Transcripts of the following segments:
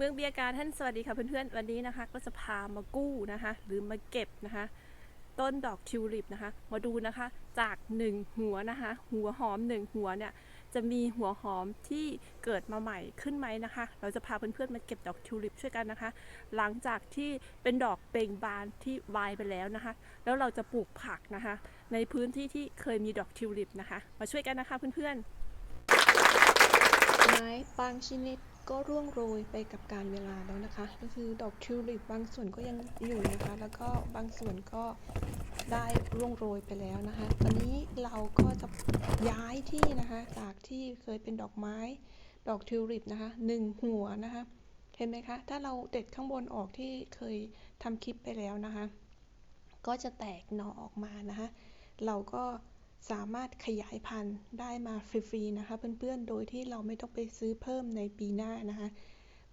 มืองเบียการท่านสวัสดีค่ะเพื่อนๆวันนี้นะคะ ก็จะพามากู้นะคะ หรือมาเก็บนะคะ ต้นดอกทิวลิปนะคะ มาดูนะคะจากหนึ่งหัวนะคะ หัวหอมหนึ่งหัวเนี่ยจะมีหัวหอมที่เกิดมาใหม่ขึ้นไหมนะคะ เราจะพาเพื่อนๆมาเก็บดอกทิวลิปช่วยกันนะคะ หลังจากที่เป็นดอกเบ่งบานที่วายไปแล้วนะคะ แล้วเราจะปลูกผักนะคะ ในพื้นที่ที่เคยมีดอกทิวลิปนะคะ มาช่วยกันนะคะเพื่อนๆ ไม้บางชนิด ก็ร่วงโรยไปกับการเวลาแล้วนะคะ ก็คือดอกทิวลิปบางส่วนก็ยังอยู่นะคะ แล้วก็บางส่วนก็ได้ร่วงโรยไปแล้วนะคะ ตอนนี้เราก็จะย้ายที่นะคะ จากที่เคยเป็นดอกไม้ ดอกทิวลิปนะคะหนึ่งหัวนะคะ เห็นไหมคะ ถ้าเราเด็ดข้างบนออกที่เคยทำคลิปไปแล้วนะคะ ก็จะแตกหน่อออกมานะคะ เราก็ สามารถขยายพันธุ์ได้มาฟรีๆนะคะเพื่อนๆ โดยที่เราไม่ต้องไปซื้อเพิ่มในปีหน้านะคะ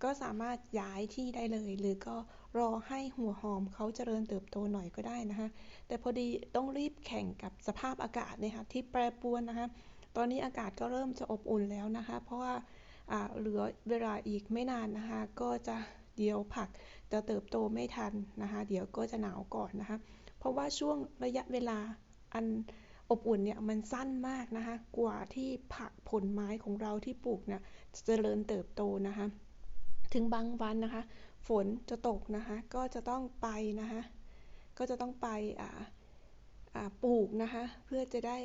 ก็สามารถย้ายที่ได้เลย หรือก็รอให้หัวหอมเขาเจริญเติบโตหน่อยก็ได้นะคะ แต่พอดีต้องรีบแข่งกับสภาพอากาศเนะคะที่แปรปรวนนะคะ ตอนนี้อากาศก็เริ่มจะอบอุ่นแล้วนะคะ เพราะว่าเหลือเวลาอีกไม่นานนะคะ ก็จะเดี๋ยวผักจะเติบโตไม่ทันนะคะ เดี๋ยวก็จะหนาวก่อนนะคะ เพราะว่าช่วงระยะเวลาอัน อบอุ่นเนี่ยมันสั้นมากนะคะ กว่าที่ผักผลไม้ของเราที่ปลูกเนี่ยจะเจริญเติบโตนะคะ ถึงบางวันนะคะ ฝนจะตกนะคะ ก็จะต้องไปนะคะ ก็จะต้องไปอ่าอ่าปลูกนะคะ เพื่อจะได้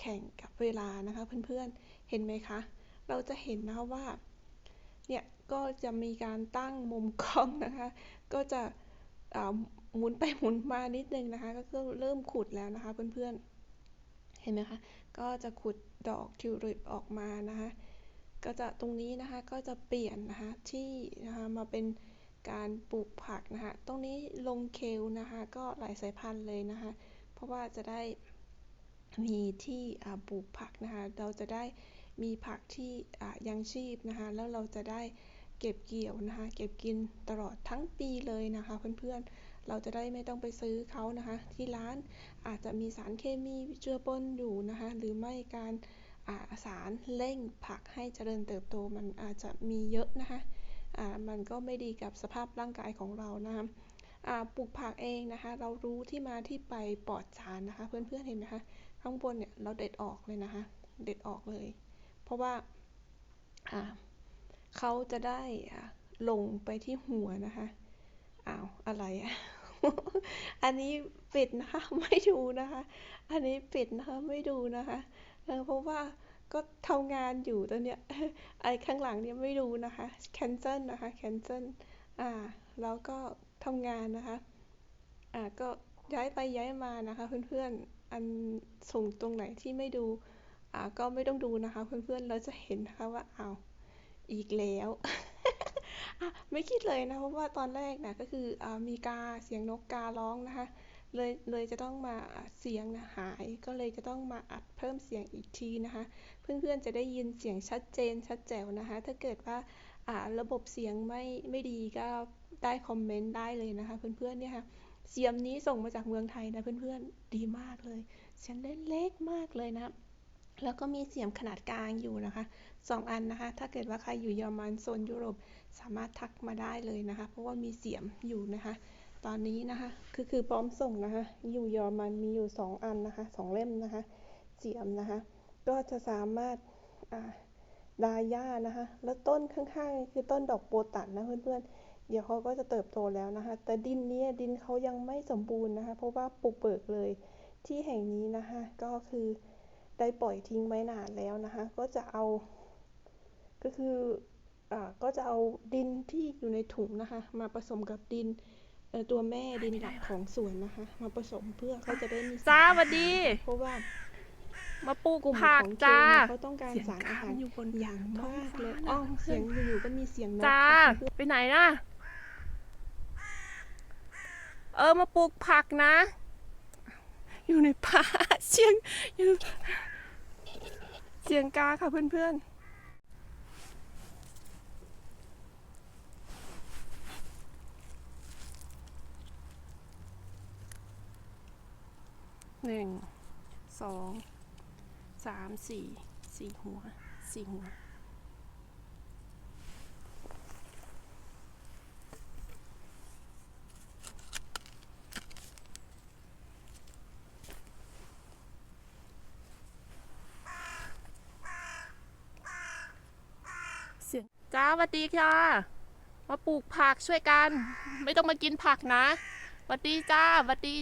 แข่งกับเวลานะคะเพื่อนๆเห็นไหมคะ เราจะเห็นนะคะว่าเนี่ยก็จะมีการตั้งมุมกล้องนะคะ ก็จะอ่าหมุนไปหมุนมานิดนึงนะคะ ก็เริ่มขุดแล้วนะคะเพื่อนๆ เห็นไหมคะ ก็จะขุดดอกทิวลิปออกมานะคะ ก็จะตรงนี้นะคะก็จะเปลี่ยนนะคะที่นะคะมาเป็นการปลูกผักนะคะ ตรงนี้ลงเคลนะคะ ก็หลายสายพันธุ์เลยนะคะ เพราะว่าจะได้มีที่ปลูกผักนะคะ เราจะได้มีผักที่ยังชีพนะคะ แล้วเราจะได้เก็บเกี่ยวนะคะ เก็บกินตลอดทั้งปีเลยนะคะเพื่อนๆ เราจะได้ไม่ต้องไปซื้อเขานะคะ ที่ร้านอาจจะมีสารเคมีเจือปนอยู่นะคะ หรือไม่การาสารเร่งผักให้เจริญเติบโตมันอาจจะมีเยอะนะคะมันก็ไม่ดีกับสภาพร่างกายของเรานะคะปลูกผักเองนะคะ เรารู้ที่มาที่ไปปลอดสารนะคะ เพื่อนๆเห็นไหมคะ ข้างบนเนี่ยเราเด็ดออกเลยนะคะ เด็ดออกเลย เพราะว่าเขาจะได้ลงไปที่หัวนะคะ อ้าวอะไรอะอันนี้ปิดนะคะไม่ดูนะคะ อันนี้ปิดนะคะไม่ดูนะคะเพราะว่าก็ทำงานอยู่ตอนเนี้ยไอ้ข้างหลังเนี่ยไม่ดูนะคะ cancel นะคะ cancel อ่าแล้วก็ทำงานนะคะ อ่าก็ย้ายไปย้ายมานะคะ เพื่อนๆ อันส่งตรงไหนที่ไม่ดูอ่าก็ไม่ต้องดูนะคะ เพื่อนๆเราจะเห็นนะคะว่าอ้าวอีกแล้ว อะไม่คิดเลยนะเพราะว่าตอนแรกนะก็คืออมีกาเสียงนกการ้องนะคะเลยเลยจะต้องมาเสียงนะหาย ก็เลยจะต้องมาอัดเพิ่มเสียงอีกทีนะคะ เพื่อนๆจะได้ยินเสียงชัดเจนชัดแจ๋วนะคะ ถ้าเกิดว่าระบบเสียงไม่ไม่ดีก็ได้คอมเมนต์ได้เลยนะคะ เพื่อนๆเนี่ยค่ะเสียงนี้ส่งมาจากเมืองไทยนะเพื่อนๆดีมากเลยฉันเสียงเล็กมากเลยนะ แล้วก็มีเสียงขนาดกลางอยู่นะคะสองอันนะคะ ถ้าเกิดว่าใครอยู่เยอรมันโซนยุโรปสามารถทักมาได้เลยนะคะ เพราะว่ามีเสียงอยู่นะคะ ตอนนี้นะคะคือคือพร้อมส่งนะคะ อยู่เยอรมันมีอยู่สองอันนะคะสองเล่มนะคะ เสียมนะคะ ก็จะสามารถดาย่านะคะ แล้วต้นข้างๆ คือต้นดอกโปตันนะเพื่อนๆ เดี๋ยวเขาก็จะเติบโตแล้วนะคะ แต่ดินนี้ดินเขายังไม่สมบูรณ์นะคะ เพราะว่าปลูกเบิกเลยที่แห่งนี้นะคะ ก็คือ ได้ปล่อยทิ้งไว้นานแล้วนะคะ ก็จะเอา ก็คืออ่าก็จะเอาดินที่อยู่ในถุงนะคะ มาผสมกับดินเอ่อตัวแม่ดินหลักของสวนนะคะ มาผสมเพื่อเขาจะได้มีสรจ้าอาสวัสดี เพราะว่ามาปลูกกลุ่มผักของเคจ้าเนี่ยเขาต้องการเสียงสารอาหารข้างอยู่บนอย่างมากเลยท้อ้อองฟ้าเสียงอยู่ๆก็มีเสียงนกจ้านะคะไปไหนนะเออมาปลูกผักนะ อยู่ในป่าเสียงอยู่ เสียงกาค่ะเพื่อนๆหนึ่งสองสามสี่สี่หัวสี่หัว จ้าสวัสดีค่ะ มาปลูกผักช่วยกัน ไม่ต้องมากินผักนะสวัสดีจ้าสวัสดี